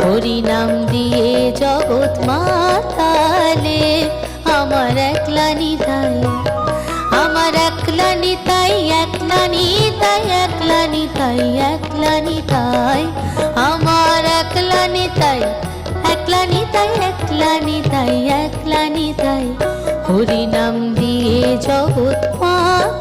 হরিনাম দিয়ে জগৎ মাতালে। আমার একলা নিতাই, আমার একলা নিতাই একলা নিতাই একলা নিতাই একলা নিতাই। আমার একলা নিতাই একলা নিতাই একলা নিতাই একলা নিতাই। হরিনাম দিয়ে জগৎ মাতালে।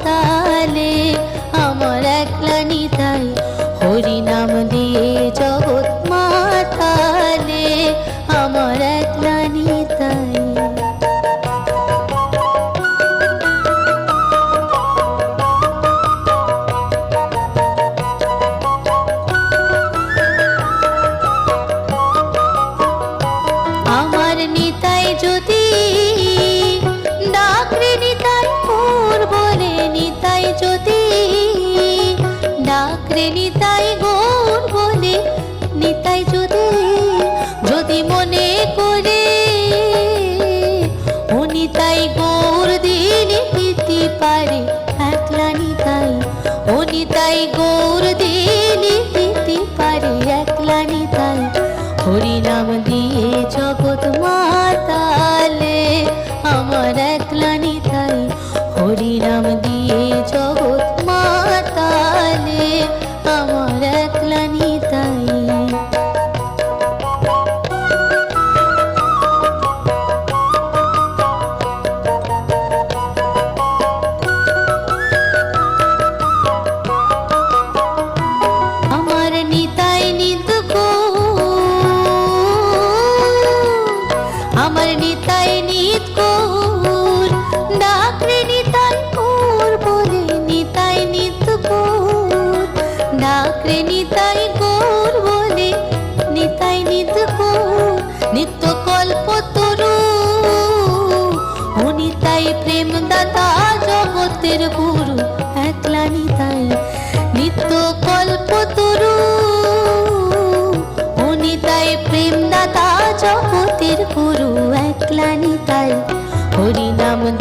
হরিনাম দিয়ে জগৎ মাতালে গুরু একলা নিতাই নিত্য জগতের গুরু, একলা নিতাই। হরি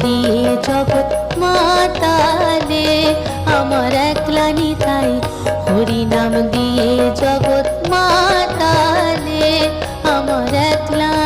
দিয়ে জগৎ মাতালে, আমার একলা নিতাই। হরি দিয়ে জগৎ মাতালে, আমার একলা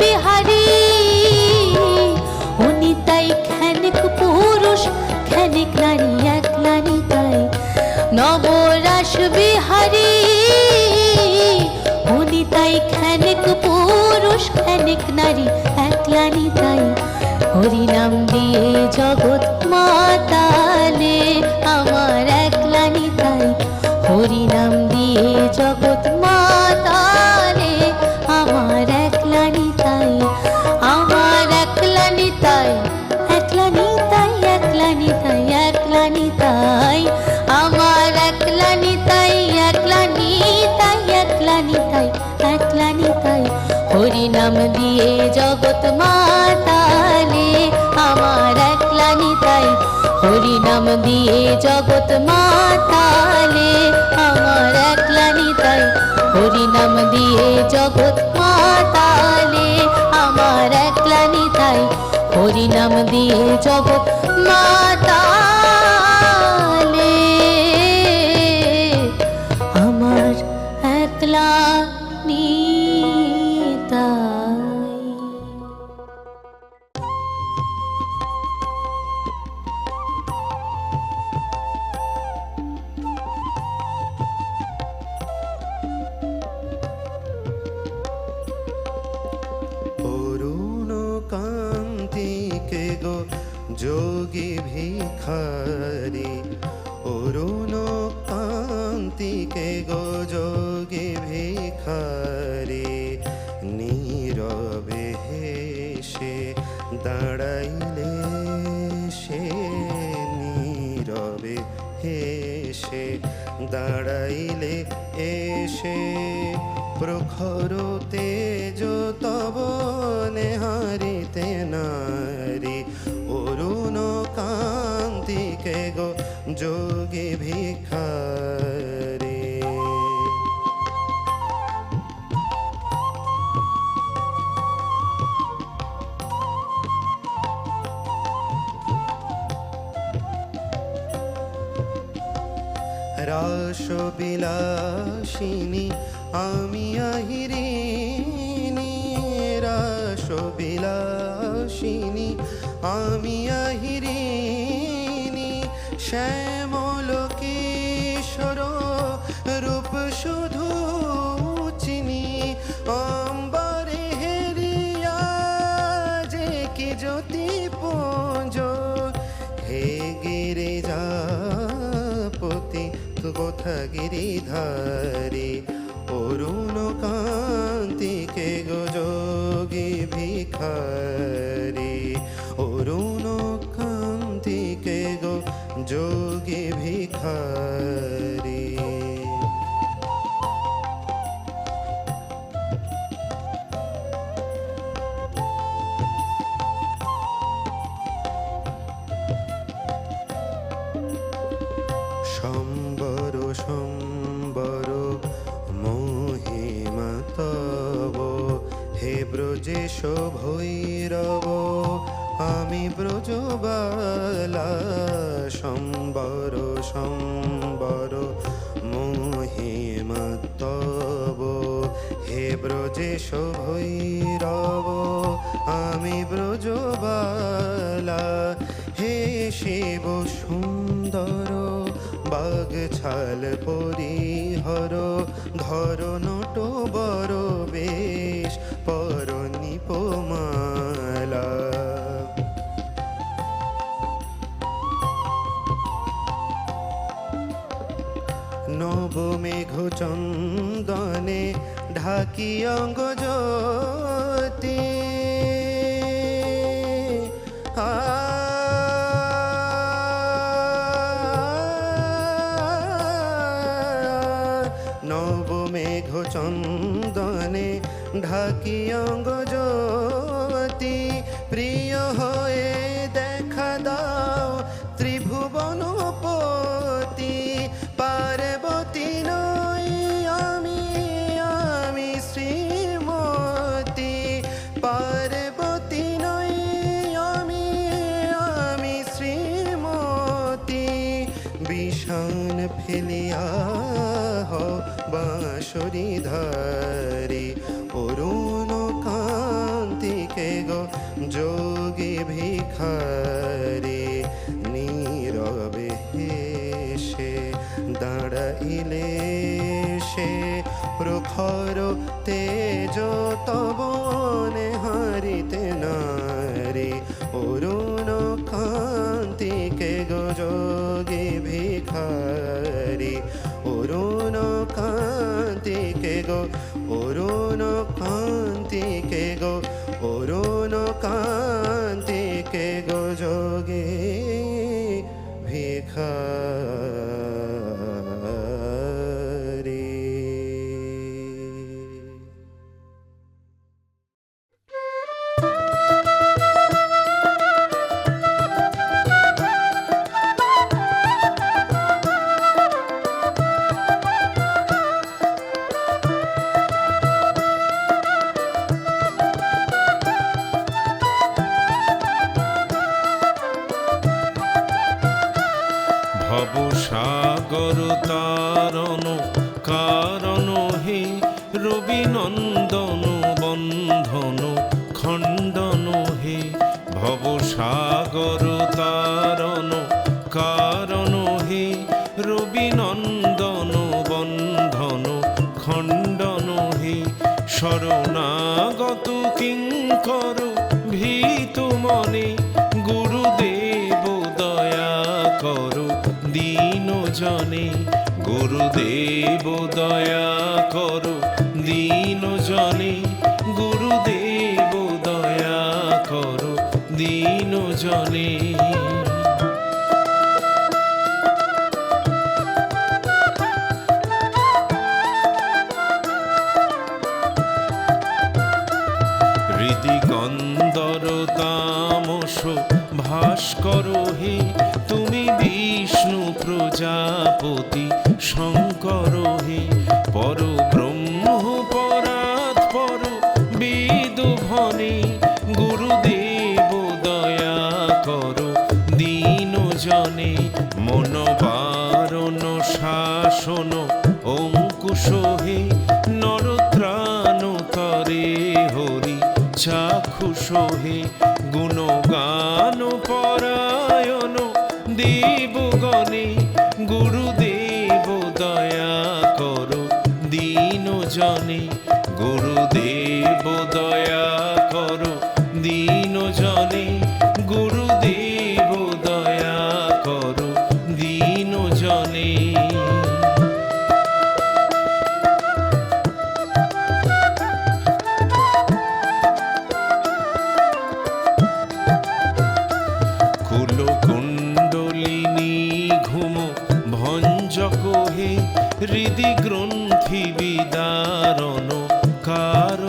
বিহারী, উনি তাই খানিক পুরুষ খানিক নারী, এক নারী তাই। নবরাস বিহারী, উনি তাই খানিক পুরুষ খানিক নারী, এক নারী তাই। হরিনাম দিয়ে জগৎ মাতালে, আমার একলা নিতাই হরি নাম দিয়ে জগৎ মাতালে, আমার একলা নিতাই হরি নাম দিয়ে জগৎ মাতালে। যোগী ভিখারি, অরুণ কান্তিকে গো যোগী ভিখারি, নীরবে হেসে দাঁড়াইলে সে, নীরবে হেসে দাঁড়াইলে এসে প্রখর তেজ তব নেহারিতে না রাসবিলাসিনী আমি আহিরিনী রাসবিলাসিনী আমি আহিরিনী শ্যামল কোথা গিরিধারী অরুণ কান্তিকে গযোগী ভিখারি অরুণ কান্তিকে গো যোগী ভিখারি। ভৈরব, আমি ব্রজবালা, সম্বর সম্বর মহিমা তব হে ব্রজেশ ভৈরব, আমি ব্রজবালা। হে শিব সুন্দর বাগ ছাল পরিহর ধর নবমেঘ চন্দনে ঢাকি অঙ্গ জ্যোতি আ নবমেঘ চন্দনে ঢাকি অঙ্গ বাঁশরি ধারি অরুণ কান্তিকে গো যোগী ভিখারি। অরুণ কান্তিকে গো যোগে গুরুদেব দয়া করো, দীন জনে গুরুদেব দয়া করো, দীন জনে। হৃদিগন্ধর তামস, ভাস্কর হে, তুমি বিষ্ণু প্রজাপতি শঙ্কর হে পর ব্রহ্ম পরাৎ পর বিদুভনে, গুরুদেব দয়া কর দীন জনে মন বারণ শাসন অঙ্কুশ জনে, গুরুদেব দয়া করো, দীন জনে, গুরুদেব দয়া করো, দীন জনে। কুল কুণ্ডলিনী ঘুম, ভঞ্জ হে হৃদি গ্রন্থি বিদারণ কার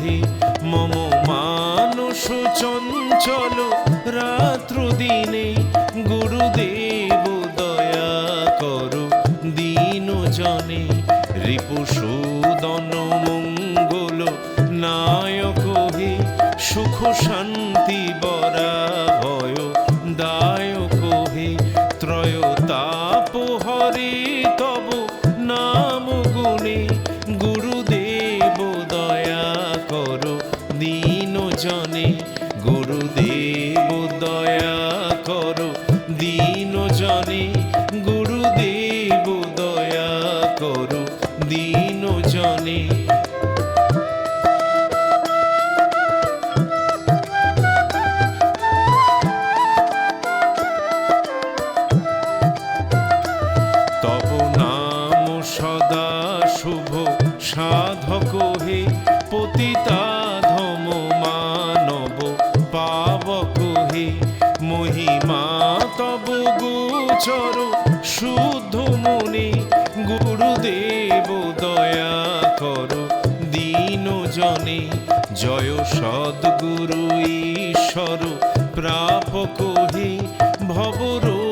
হে মম মানস চঞ্চল রাত্র দিনে করো দিন জনে। জয় সদ্গুরু ঈশ্বর প্রাপ কহে ভবরো।